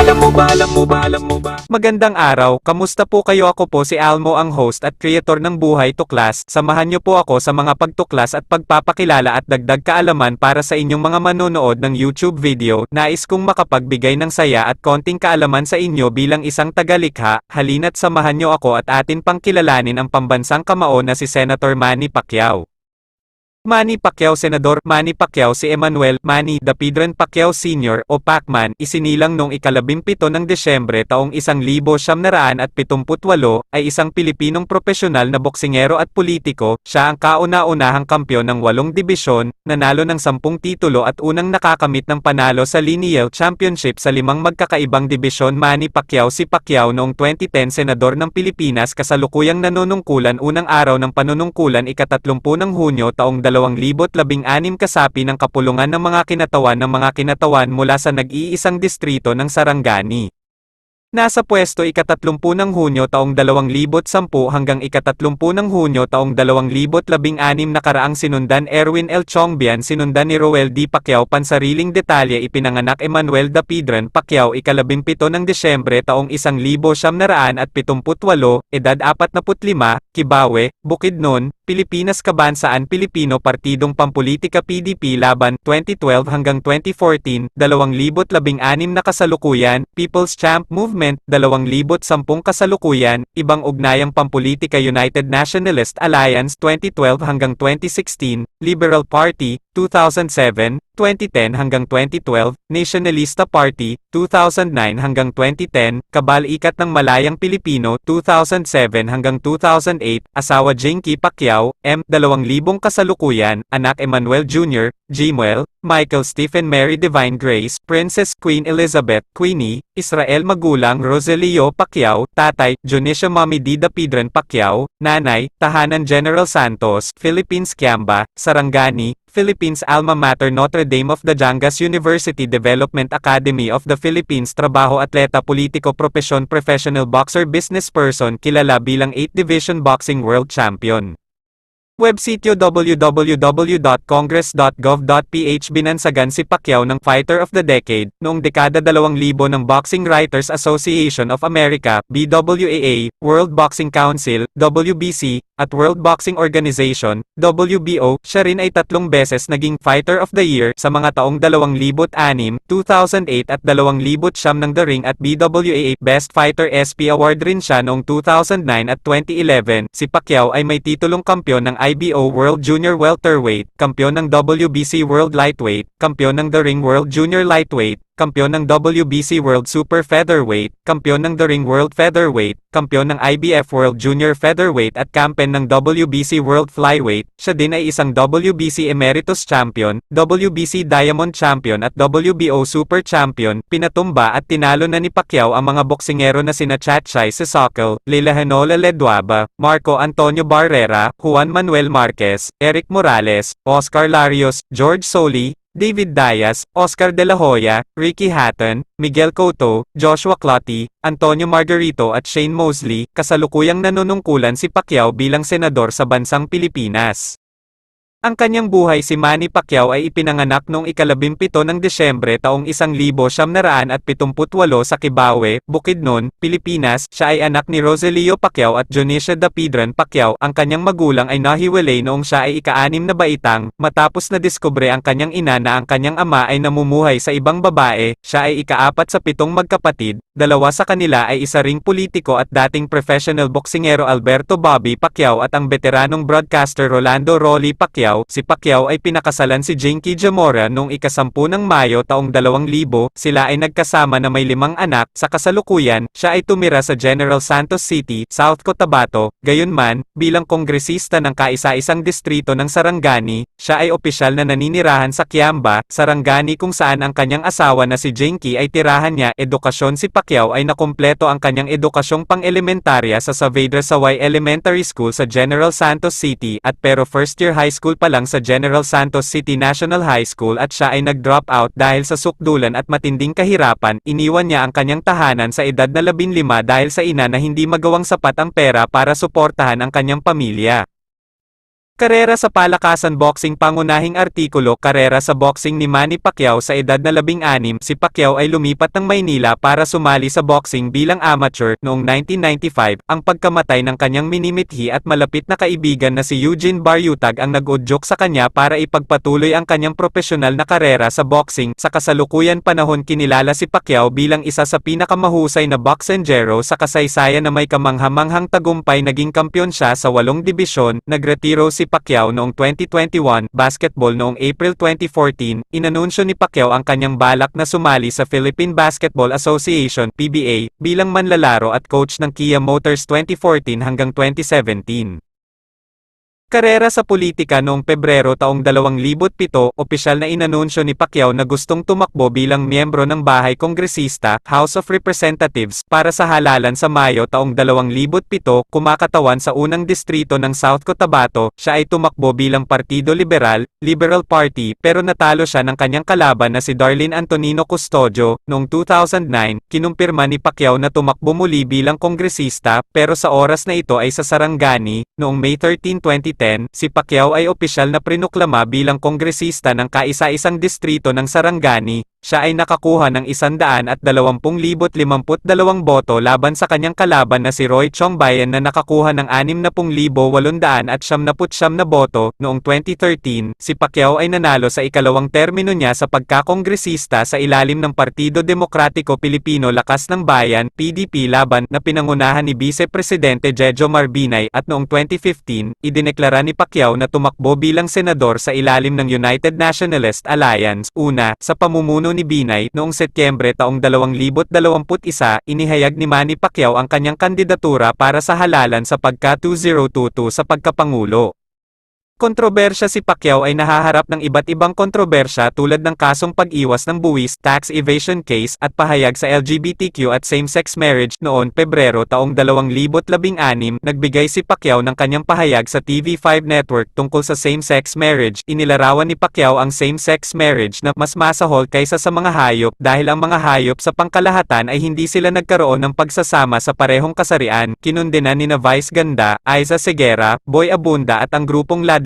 Alam mo ba, alam mo ba, alam mo ba? Magandang araw, kamusta po kayo? Ako po si Almo ang host at creator ng Buhay Tuklas. Samahan niyo po ako sa mga pagtuklas at pagpapakilala at dagdag kaalaman para sa inyong mga manonood ng YouTube video. Nais kong makapagbigay ng saya at konting kaalaman sa inyo bilang isang tagalikha. Halina't samahan niyo ako at atin pang kilalanin ang pambansang kamao na si Senator Manny Pacquiao. Manny Pacquiao Senador Manny Pacquiao si Emmanuel Manny Dapidran Pacquiao Sr. o Pacman isinilang noong ikalabimpito ng Desyembre taong 1978 ay isang Pilipinong profesional na boksingero at politiko, siya ang kauna-unahang kampyon ng walong dibisyon, nanalo ng sampung titulo at unang nakakamit ng panalo sa Lineal Championship sa limang magkakaibang dibisyon Manny Pacquiao si Pacquiao noong 2010 Senador ng Pilipinas kasalukuyang nanunungkulan unang araw ng panunungkulan ikatatlumpu ng Hunyo taong 2016 kasapi ng kapulungan ng mga kinatawan ng mga kinatawan mula sa nag-iisang distrito ng Sarangani. Nasa pwesto ikatatlumpun ng Hunyo taong 2010 hanggang ikatatlumpun ng Hunyo taong 2016 nakaraang sinundan Erwin L. Chongbian sinundan ni Roel D. Pacquiao pansariling detalye ipinanganak Emmanuel Dapidran Pacquiao ikalabimpito ng Desyembre taong 1978, edad 45, Kibawe, Bukidnon, Pilipinas Kabansaan Pilipino Partidong Pampolitika PDP Laban 2012 hanggang 2014, 2016 na kasalukuyan, People's Champ Movement, 2010 kasalukuyan, Ibang Ugnayang Pampolitika United Nationalist Alliance 2012 hanggang 2016, Liberal Party, 2007, 2010 hanggang 2012, Nationalista Party, 2009 hanggang 2010, Kabal Ikat ng Malayang Pilipino, 2007 hanggang 2008, Asawa Jinky Pacquiao, M. 2000 kasalukuyan, Anak Emmanuel Jr., Gmuel, Michael Stephen Mary Divine Grace, Princess Queen Elizabeth, Queenie, Israel Magulang Roselio Pacquiao, Tatay, Junicia Mami Dida Pidran Pacquiao, Nanay, Tahanan General Santos, Philippines Kiamba, Sarangani, Philippines Alma Mater Notre Dame of the Jangas University Development Academy of the Philippines Trabaho Atleta Politiko Profesyon Professional Boxer Business Person kilala bilang 8 Division Boxing World Champion. Websityo www.congress.gov.ph Binansagan si Pacquiao ng Fighter of the Decade, noong dekada 2000 ng Boxing Writers Association of America, BWAA, World Boxing Council, WBC, at World Boxing Organization, WBO, siya rin ay tatlong beses naging Fighter of the Year sa mga taong 2006, 2008 at 2009 ng The Ring at BWAA Best Fighter SP Award rin siya noong 2009 at 2011. Si Pacquiao ay may titulong kampyon ng IBO World Junior Welterweight, kampyon ng WBC World Lightweight, kampyon ng The Ring World Junior Lightweight, kampyon ng WBC World Super Featherweight, kampyon ng The Ring World Featherweight, kampyon ng IBF World Junior Featherweight at kampen ng WBC World Flyweight, siya din ay isang WBC Emeritus Champion, WBC Diamond Champion at WBO Super Champion, pinatumba at tinalo na ni Pacquiao ang mga boksingero na sina Chatchay Sisokal, Lilahanola Leduaba, Marco Antonio Barrera, Juan Manuel Marquez, Eric Morales, Oscar Larios, George Soli, David Diaz, Oscar De La Hoya, Ricky Hatton, Miguel Cotto, Joshua Clottey, Antonio Margarito at Shane Mosley, kasalukuyang nanunungkulan si Pacquiao bilang senador sa bansang Pilipinas. Ang kanyang buhay si Manny Pacquiao ay ipinanganak noong ikalabimpito ng Desyembre taong 1978 sa Kibawe, Bukidnon, Pilipinas. Siya ay anak ni Roselio Pacquiao at Jonicia Dapidran Pacquiao. Ang kanyang magulang ay nahiwalay noong siya ay ika-anim na baitang, matapos na diskubre ang kanyang ina na ang kanyang ama ay namumuhay sa ibang babae. Siya ay ikaapat sa pitong magkapatid, dalawa sa kanila ay isa ring politiko at dating professional boksingero Alberto Bobby Pacquiao at ang veteranong broadcaster Rolando Rolly Pacquiao Pacquiao, si Pacquiao ay pinakasalan si Jinky Jamora noong ikasampu ng Mayo taong 2000, sila ay nagkasama na may limang anak, sa kasalukuyan, siya ay tumira sa General Santos City, South Cotabato, gayunman, bilang kongresista ng kaisa-isang distrito ng Sarangani, siya ay opisyal na naninirahan sa Kiamba, Sarangani kung saan ang kanyang asawa na si Jinky ay tirahan niya, edukasyon si Pacquiao ay nakumpleto ang kanyang edukasyong pang-elementarya sa Saavedra Saway Elementary School sa General Santos City at pero first year high school pa lang sa General Santos City National High School at siya ay nag-drop out dahil sa sukdulan at matinding kahirapan, iniwan niya ang kanyang tahanan sa edad na 15 dahil sa ina na hindi magawang sapat ang pera para suportahan ang kanyang pamilya. Karera sa palakasan boxing pangunahing artikulo Karera sa boxing ni Manny Pacquiao sa edad na 16 si Pacquiao ay lumipat ng Maynila para sumali sa boxing bilang amateur. Noong 1995 ang pagkamatay ng kanyang minimithi at malapit na kaibigan na si Eugene Baryutag ang nag-udyok sa kanya para ipagpatuloy ang kanyang profesional na karera sa boxing. Sa kasalukuyan panahon kinilala si Pacquiao bilang isa sa pinakamahusay na boxenjero sa kasaysayan na may kamanghamanghang tagumpay naging kampyon siya sa walong dibisyon nagretiro si Pacquiao noong 2021, basketball noong April 2014, inanunsyo ni Pacquiao ang kanyang balak na sumali sa Philippine Basketball Association PBA bilang manlalaro at coach ng Kia Motors 2014 hanggang 2017. Karera sa politika noong Pebrero taong 2007, opisyal na inanunsyo ni Pacquiao na gustong tumakbo bilang miyembro ng Bahay Kongresista, House of Representatives, para sa halalan sa Mayo taong 2007, kumakatawan sa unang distrito ng South Cotabato, siya ay tumakbo bilang Partido Liberal, Liberal Party, pero natalo siya ng kanyang kalaban na si Darlene Antonino Custodio, noong 2009, kinumpirma ni Pacquiao na tumakbo muli bilang kongresista, pero sa oras na ito ay sa Sarangani, noong May 13, 2010, si Pacquiao ay opisyal na prinuklama bilang kongresista ng kaisa-isang distrito ng Sarangani, siya ay nakakuha ng 120,052 boto laban sa kanyang kalaban na si Roy Chongbayan na nakakuha ng 60,800 at 79 na boto. Noong 2013, si Pacquiao ay nanalo sa ikalawang termino niya sa pagkakongresista sa ilalim ng Partido Demokratiko Pilipino Lakas ng Bayan PDP laban na pinangunahan ni Vice Presidente Jejo Marbinay at noong 2015, idineklara ni Pacquiao na tumakbo bilang senador sa ilalim ng United Nationalist Alliance, una, sa pamumuno ni Binay, noong Setyembre taong 2021, inihayag ni Manny Pacquiao ang kanyang kandidatura para sa halalan sa pagka-2022 sa pagkapangulo. Kontrobersya si Pacquiao ay nahaharap ng iba't ibang kontrobersya tulad ng kasong pag-iwas ng buwis, tax evasion case, at pahayag sa LGBTQ at same-sex marriage. Noon Pebrero taong 2016, nagbigay si Pacquiao ng kanyang pahayag sa TV5 network tungkol sa same-sex marriage. Inilarawan ni Pacquiao ang same-sex marriage na mas masahol kaysa sa mga hayop dahil ang mga hayop sa pangkalahatan ay hindi sila nagkaroon ng pagsasama sa parehong kasarian. Kinundenan ni na Vice Ganda, Aiza Segera, Boy Abunda at ang grupong